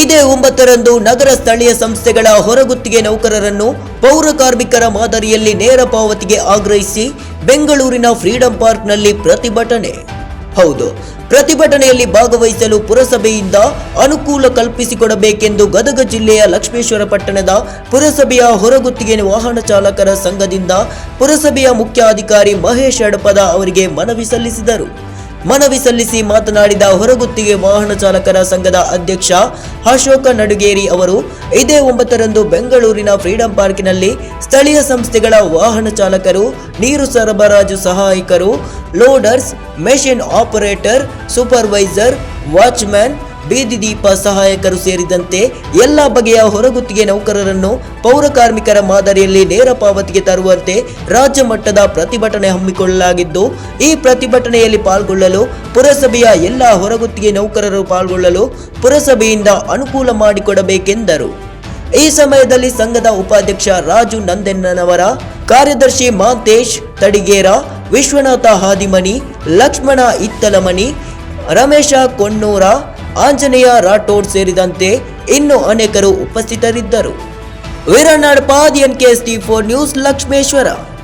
ಇದೇ ಒಂಬತ್ತರಂದು ನಗರ ಸ್ಥಳೀಯ ಸಂಸ್ಥೆಗಳ ಹೊರಗುತ್ತಿಗೆ ನೌಕರರನ್ನು ಪೌರ ಕಾರ್ಮಿಕರ ಮಾದರಿಯಲ್ಲಿ ನೇರ ಪಾವತಿಗೆ ಆಗ್ರಹಿಸಿ ಬೆಂಗಳೂರಿನ ಫ್ರೀಡಂ ಪಾರ್ಕ್ನಲ್ಲಿ ಪ್ರತಿಭಟನೆ. ಹೌದು, ಪ್ರತಿಭಟನೆಯಲ್ಲಿ ಭಾಗವಹಿಸಲು ಪುರಸಭೆಯಿಂದ ಅನುಕೂಲ ಕಲ್ಪಿಸಿಕೊಡಬೇಕೆಂದು ಗದಗ ಜಿಲ್ಲೆಯ ಲಕ್ಷ್ಮೇಶ್ವರ ಪಟ್ಟಣದ ಪುರಸಭೆಯ ಹೊರಗುತ್ತಿಗೆ ವಾಹನ ಚಾಲಕರ ಸಂಘದಿಂದ ಪುರಸಭೆಯ ಮುಖ್ಯಾಧಿಕಾರಿ ಮಹೇಶ್ ಅಡಪದ ಅವರಿಗೆ ಮನವಿ ಸಲ್ಲಿಸಿದರು. ಮನವಿ ಸಲ್ಲಿಸಿ ಮಾತನಾಡಿದ ಹೊರಗುತ್ತಿಗೆ ವಾಹನ ಚಾಲಕರ ಸಂಘದ ಅಧ್ಯಕ್ಷ ಅಶೋಕ ನಡುಗೇರಿ ಅವರು, ಇದೇ ಒಂಬತ್ತರಂದು ಬೆಂಗಳೂರಿನ ಫ್ರೀಡಂ ಪಾರ್ಕಿನಲ್ಲಿ ಸ್ಥಳೀಯ ಸಂಸ್ಥೆಗಳ ವಾಹನ ಚಾಲಕರು, ನೀರು ಸರಬರಾಜು ಸಹಾಯಕರು, loaders, machine operator, supervisor, watchman ಬೀದಿ ದೀಪ ಸಹಾಯಕರು ಸೇರಿದಂತೆ ಎಲ್ಲ ಬಗೆಯ ಹೊರಗುತ್ತಿಗೆ ನೌಕರರನ್ನು ಪೌರ ಕಾರ್ಮಿಕರ ಮಾದರಿಯಲ್ಲಿ ನೇರ ಪಾವತಿಗೆ ತರುವಂತೆ ರಾಜ್ಯ ಮಟ್ಟದ ಪ್ರತಿಭಟನೆ ಹಮ್ಮಿಕೊಳ್ಳಲಾಗಿದ್ದು, ಈ ಪ್ರತಿಭಟನೆಯಲ್ಲಿ ಪಾಲ್ಗೊಳ್ಳಲು ಪುರಸಭೆಯ ಎಲ್ಲ ಹೊರಗುತ್ತಿಗೆ ನೌಕರರು ಪಾಲ್ಗೊಳ್ಳಲು ಪುರಸಭೆಯಿಂದ ಅನುಕೂಲ ಮಾಡಿಕೊಡಬೇಕೆಂದರು. ಈ ಸಮಯದಲ್ಲಿ ಸಂಘದ ಉಪಾಧ್ಯಕ್ಷ ರಾಜು ನಂದೆನ್ನನವರ, ಕಾರ್ಯದರ್ಶಿ ಮಾಂತೇಶ್ ತಡಿಗೇರ, ವಿಶ್ವನಾಥ ಹಾದಿಮನಿ, ಲಕ್ಷ್ಮಣ ಇತ್ತಲಮನಿ, ರಮೇಶ ಕೊಣ್ಣೂರ ಆಂಜನೇಯ ರಾಠೋಡ್ ಸೇರಿದಂತೆ ಇನ್ನು ಅನೇಕರು ಉಪಸ್ಥಿತರಿದ್ದರು. ವೀರನಾಡ್ ಪಾದಿಯನ್ K T four news Lakshmeshwar.